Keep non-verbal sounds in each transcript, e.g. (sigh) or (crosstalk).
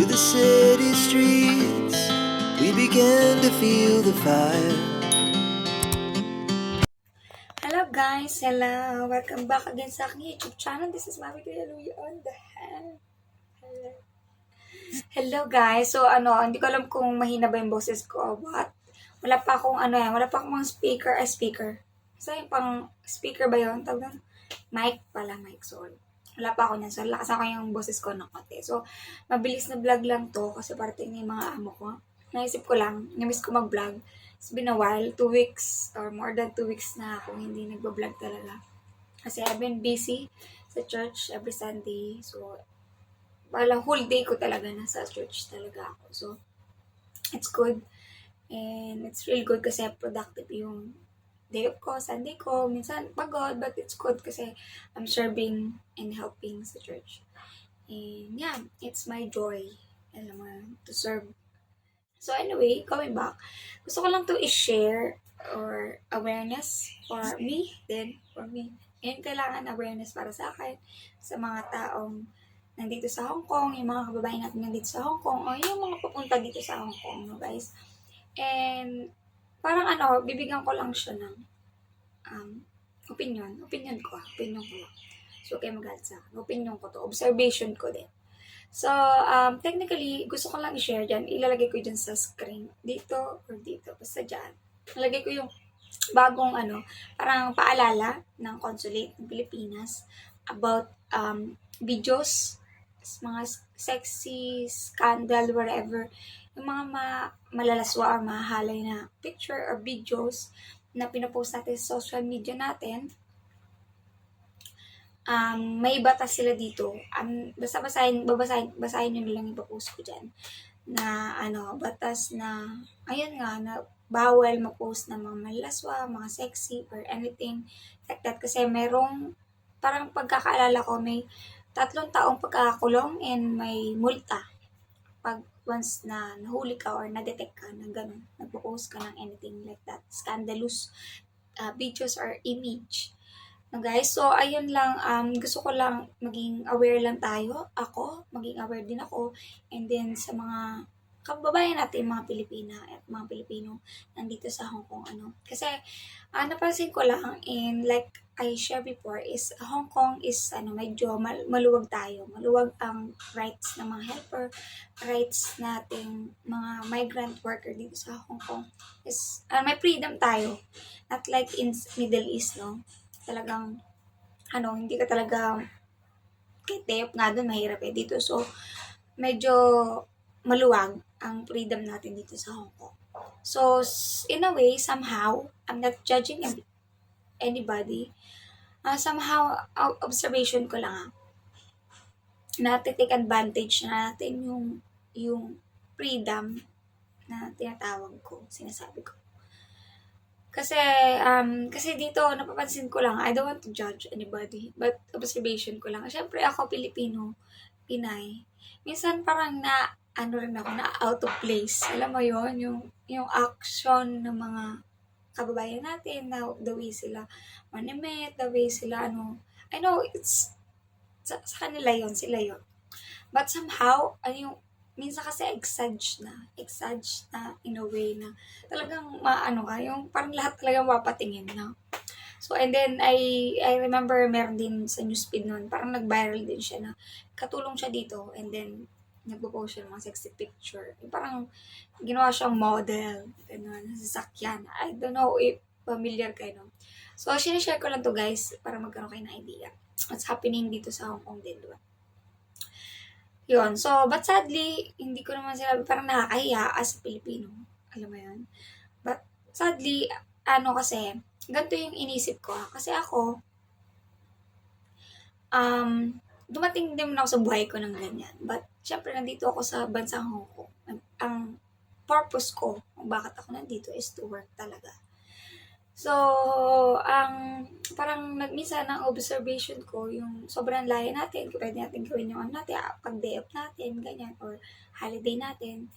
to the city streets, we began to feel the fire. Hello guys! Hello! Welcome back again sa aking YouTube channel. This is Mami Kuya Louie on the hand. Hello. Hello guys! So ano, hindi ko alam kung mahina ba yung boses ko but wala pa akong ano yan, wala pa akong speaker, ay speaker. Sa pang speaker ba yun? Tawag? Mic pala, mic. So, wala pa ako niyan. So, lakas ako yung boses ko ng konti. So, mabilis na vlog lang to kasi na yung mga amo ko. Naisip ko lang, namiss ko mag-vlog. It's been a while, two weeks or more than two weeks na ako hindi nagbablog talaga. Kasi I've been busy sa church every Sunday. So, wala whole day ko talaga nasa church talaga ako. So, it's good. And it's really good kasi productive yung day off ko, Sunday ko. Minsan pagod, but it's good kasi I'm serving and helping sa church. And yeah, it's my joy. Alam mo, to serve So anyway, coming back, gusto ko lang to i-share or awareness for me, then for me. And kailangan awareness para sa akin, sa mga taong nandito sa Hong Kong, yung mga kababayan natin nandito sa Hong Kong, o yung mga papunta dito sa Hong Kong, no guys. And parang ano, bibigyan ko lang siya ng um, opinion. Opinion ko, ah. opinion ko. So, kayo magalit sa akin. Opinion ko to. Observation ko din. So, um, technically, gusto ko lang i-share dyan. Ilalagay ko dyan sa screen. Dito or dito. Basta dyan. Ilalagay ko yung bagong ano, parang paalala ng consulate ng Pilipinas about um, videos, mga sexy, scandal, whatever. Yung mga ma- malalaswa or mahalay na picture or videos na pinapost natin sa social media natin um, may batas sila dito. Um, basta basahin, babasahin, basahin nyo lang yung post ko dyan. Na, ano, batas na, ayun nga, na bawal mag-post ng mga malaswa, mga sexy, or anything like that. Kasi merong, parang pagkakaalala ko, may tatlong taong pagkakakulong and may multa. Pag once na nahuli ka or na-detect ka na gano'n, nagpo-post ka ng anything like that, scandalous uh, videos or image. No guys, so ayun lang, um, gusto ko lang maging aware lang tayo, ako, maging aware din ako, and then sa mga kababayan natin, mga Pilipina at mga Pilipino nandito sa Hong Kong, ano. Kasi, uh, napansin ko lang, and like I shared before, is Hong Kong is, ano, medyo mal- maluwag tayo. Maluwag ang rights ng mga helper, rights nating mga migrant worker dito sa Hong Kong. Is, uh, may freedom tayo. Not like in Middle East, no? talagang, ano, hindi ka talaga, kahit day off nga doon, mahirap eh dito. So, medyo maluwag ang freedom natin dito sa Hong Kong. So, in a way, somehow, I'm not judging anybody. Uh, somehow, observation ko lang ah, na take advantage na natin yung, yung freedom na tinatawag ko, sinasabi ko. Kasi, um, kasi dito, napapansin ko lang, I don't want to judge anybody, but observation ko lang. Siyempre, ako, Pilipino, Pinay. Minsan parang na, ano rin ako, na out of place. Alam mo yon yung, yung action ng mga kababayan natin, na the way sila manimit, the way sila, ano, I know, it's, sa, sa kanila yon sila yon But somehow, ano yung, minsan kasi exage na, exage na in a way na talagang maano ka, yung parang lahat talagang mapatingin na. So, and then, I, I remember meron din sa newsfeed noon, parang nag-viral din siya na katulong siya dito, and then, nagpo-post siya ng mga sexy picture. Yung parang, ginawa siyang model, gano'n, sasakyan. I don't know if familiar kayo, no? So, sinishare ko lang to guys, para magkaroon kayo ng idea. What's happening dito sa Hong Kong din, diba? Yun. So, but sadly, hindi ko naman sila parang nakakahiya as a Pilipino. Alam mo yun? But sadly, ano kasi, ganito yung inisip ko. ah. Kasi ako, um, dumating din ako sa buhay ko ng ganyan. But, syempre, nandito ako sa bansang Hong Kong. Ang purpose ko, kung bakit ako nandito, is to work talaga. So, ang parang minsan ang observation ko, yung sobrang layo natin, pwede natin gawin yung ano natin, ah, pag day off natin, ganyan, or holiday natin.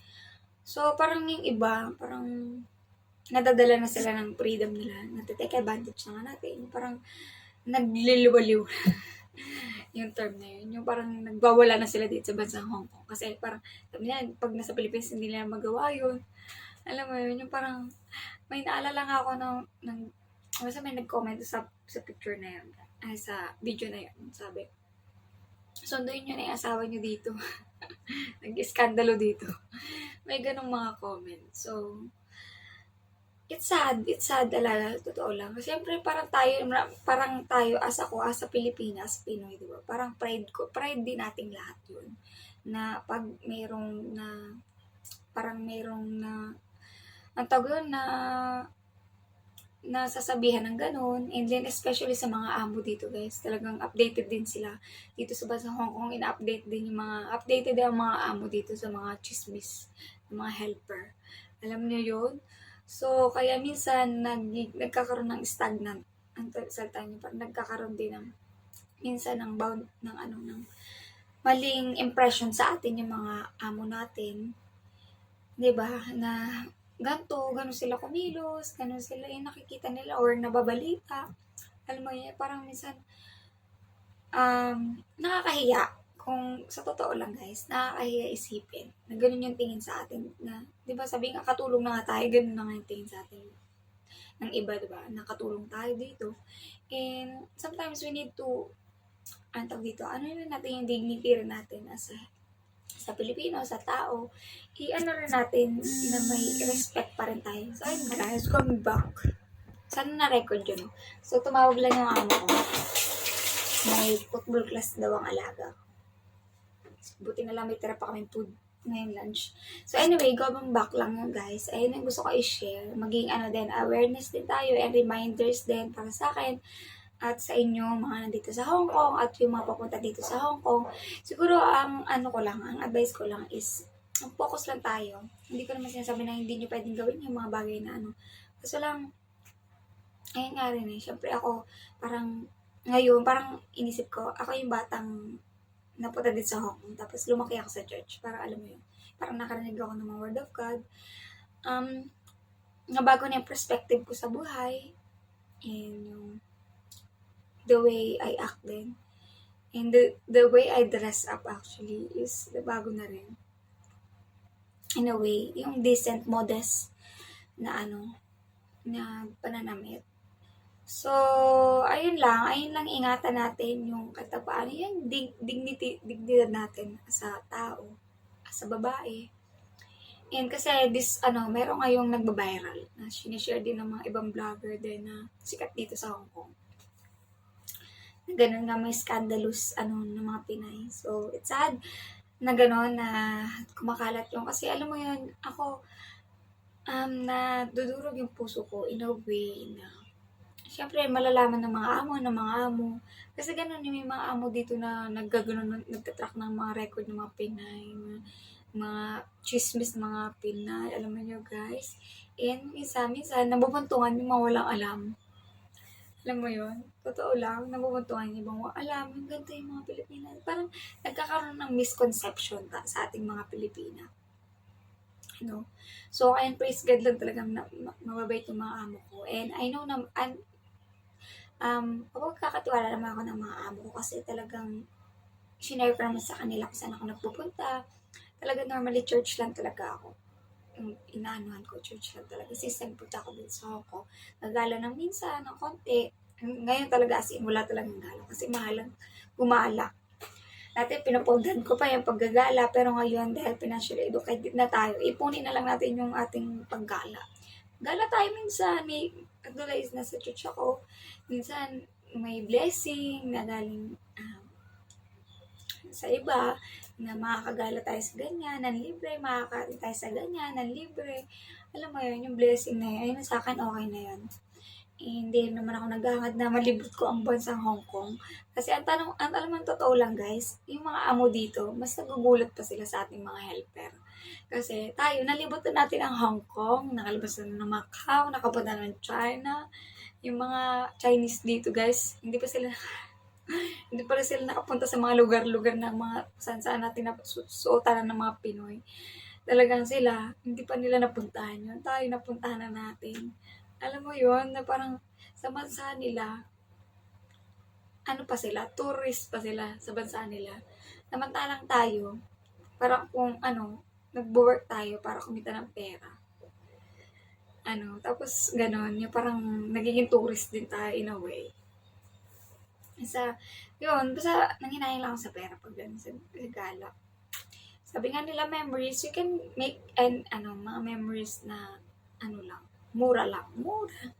So, parang yung iba, parang nadadala na sila ng freedom nila, natitake advantage na nga natin, parang nagliliwaliw. (laughs) (laughs) yung term na yun. Yung parang nagbawala na sila dito sa bansang Hong Kong. Kasi parang, sabi nila, pag nasa Pilipinas, hindi nila magawa yun. Alam mo yun, yung parang, may naalala nga ako ng, ng basta may nag-comment sa, sa picture na yun. Ay, sa video na yun. Sabi, sunduin nyo na yung asawa nyo dito. (laughs) Nag-iskandalo dito. May ganong mga comment. So, it's sad. It's sad talaga. Totoo lang. Siyempre, parang tayo, parang tayo, as ako, as a Pilipinas, Pinoy, di ba? Parang pride ko. Pride din nating lahat yun. Na pag mayroong na, parang mayroong na, ang tawag yun, na, na sasabihan ng ganun. And then, especially sa mga amo dito, guys. Talagang updated din sila. Dito sa bansa Hong Kong, ina-update din yung mga, updated ang mga amo dito sa mga chismis, mga helper. Alam niyo yun? So, kaya minsan, nag, nagkakaroon ng stagnant. Ang ta- salita niyo, parang nagkakaroon din ng, minsan, ng bound, ng ano, ng maling impression sa atin yung mga amo natin. 'Di ba Na ganto, ganun sila kumilos, ganun sila yung nakikita nila or nababalita. Alam mo yun, parang minsan, um, nakakahiya. Kung sa totoo lang guys, nakakahiya isipin na ganun yung tingin sa atin. Na, di ba sabi nga, katulong na nga tayo, ganun na nga yung tingin sa atin ng iba, di ba? Nakatulong tayo dito. And sometimes we need to, ano tawag dito, ano yun natin yung dignity rin natin as a sa Pilipino, sa tao, i-ano rin natin na may respect pa rin tayo. So, ayun guys, coming back. Sana na-record yun. So, tumawag lang yung amo ko. May football class daw ang alaga. Buti na lang may tira pa kaming food ngayon lunch. So anyway, going back lang yun guys. Ayun ang gusto ko i-share. Maging ano din, awareness din tayo and reminders din para sa akin at sa inyo mga nandito sa Hong Kong at yung mga papunta dito sa Hong Kong. Siguro ang ano ko lang, ang advice ko lang is focus lang tayo. Hindi ko naman sinasabi na hindi nyo pwedeng gawin yung mga bagay na ano. Kaso lang, ayun nga rin eh. Siyempre ako, parang ngayon, parang inisip ko, ako yung batang napunta din sa Hong Kong. Tapos lumaki ako sa church. Para alam mo yun. Parang nakarinig ako ng mga word of God. Um, nabago na yung perspective ko sa buhay. And yung the way I act din. And the, the way I dress up actually is bago na rin. In a way, yung decent, modest na ano, na pananamit. So, ayun lang, ayun lang ingatan natin yung katapaan, yung dig, dignity, dignidad natin sa tao, sa babae. And kasi this, ano, meron ngayong nagbabiral na sinishare din ng mga ibang vlogger din na sikat dito sa Hong Kong na ganun nga may scandalous ano ng mga Pinay. So, it's sad na gano'n na kumakalat yung kasi alam mo yun, ako um, na dudurog yung puso ko in a way na syempre malalaman ng mga amo ng mga amo kasi ganun yung mga amo dito na naggaganon nagtatrack ng mga record ng mga Pinay mga, mga chismis ng mga Pinay alam nyo guys and minsan minsan nabubuntungan yung mga walang alam alam mo yun? Totoo lang, nabubuntungan yung ibang alam, yung ganito yung mga Pilipina. Parang nagkakaroon ng misconception ta, sa ating mga Pilipina. Ano? So, and praise God lang talaga na ma- mababait yung mga amo ko. And I know na, um, huwag kakatiwala naman ako ng mga amo ko kasi talagang sinare ko naman sa kanila kung saan ako nagpupunta. Talaga normally church lang talaga ako yung inaanuhan ko, church lang talaga. Since nagpunta ako dun sa Hong Kong, nagala ng minsan, ng konti. Ngayon talaga, as in, wala talagang gala. Kasi mahalang gumala. Dati, pinapogdan ko pa yung paggagala. Pero ngayon, dahil financially educated na tayo, ipunin na lang natin yung ating paggala. Gala tayo minsan. May, actually, nasa church ako. Minsan, may blessing na galing um, sa iba na makakagala tayo sa ganyan, ng libre, makakain tayo sa ganyan, ng libre. Alam mo yun, yung blessing na yun, ayun sa akin, okay na yun. Hindi naman ako naghahangad na malibot ko ang bansang Hong Kong. Kasi ang tanong, ang alam mo, totoo lang guys, yung mga amo dito, mas nagugulat pa sila sa ating mga helper. Kasi tayo, nalibot na natin ang Hong Kong, nakalabas na ng Macau, nakapunta na ng China. Yung mga Chinese dito guys, hindi pa sila (laughs) hindi pala sila nakapunta sa mga lugar-lugar na mga saan saan natin suotan ng mga Pinoy. Talagang sila, hindi pa nila napuntahan yun. Tayo napuntahan na natin. Alam mo yon na parang sa bansa nila, ano pa sila, tourist pa sila sa bansa nila. Samantalang tayo, parang kung ano, nagbo-work tayo para kumita ng pera. Ano, tapos ganon, yung parang nagiging tourist din tayo in a way. Sa, yun, basta nanghinayin lang sa pera pag ganun, sa, sa gala. Sabi nga nila memories, you can make an, ano, mga memories na, ano lang, mura lang, mura.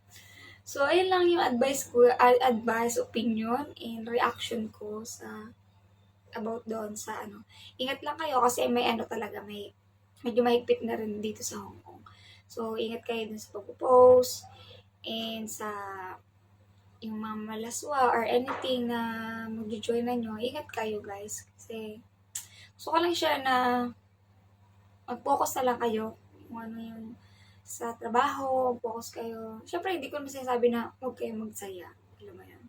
So, ayun lang yung advice ko, ad- advice, opinion, and reaction ko sa, about doon sa, ano, ingat lang kayo kasi may ano talaga, may, medyo mahigpit na rin dito sa Hong Kong. So, ingat kayo dun sa pag-post, and sa, yung mga malaswa or anything na mag-join na nyo, ingat kayo guys. Kasi, gusto ko lang share na mag-focus na lang kayo kung ano yung sa trabaho, focus kayo. Siyempre, hindi ko naman sinasabi na huwag kayo magsaya. Alam mo yan.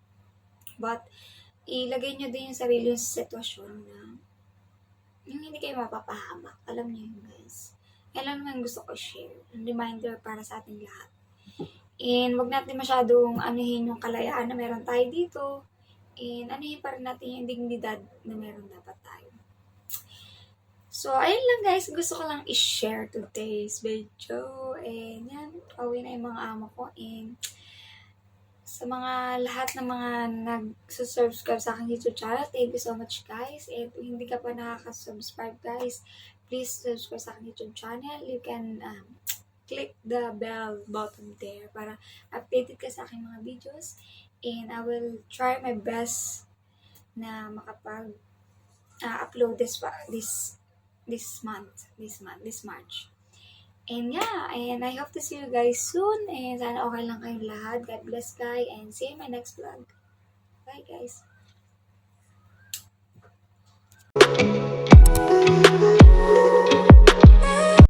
But, ilagay nyo din yung sarili yung sitwasyon na yung hindi kayo mapapahamak. Alam niyo yun, guys. Yan lang naman gusto ko share. Yung reminder para sa ating lahat. And wag natin masyadong anuhin yung kalayaan na meron tayo dito. And anuhin pa rin natin yung dignidad na meron dapat tayo. So, ayun lang guys. Gusto ko lang i-share today's video. And yan, pauwi na yung mga amo ko. And sa mga lahat ng mga nag-subscribe sa aking YouTube channel, thank you so much guys. And kung hindi ka pa nakaka-subscribe guys, please subscribe sa aking YouTube channel. You can um, click the bell button there para updated ka sa aking mga videos. And I will try my best na makapag uh, upload this this this month, this month, this March. And yeah, and I hope to see you guys soon. And sana okay lang kayong lahat. God bless guys. And see you in my next vlog. Bye guys. Thank you.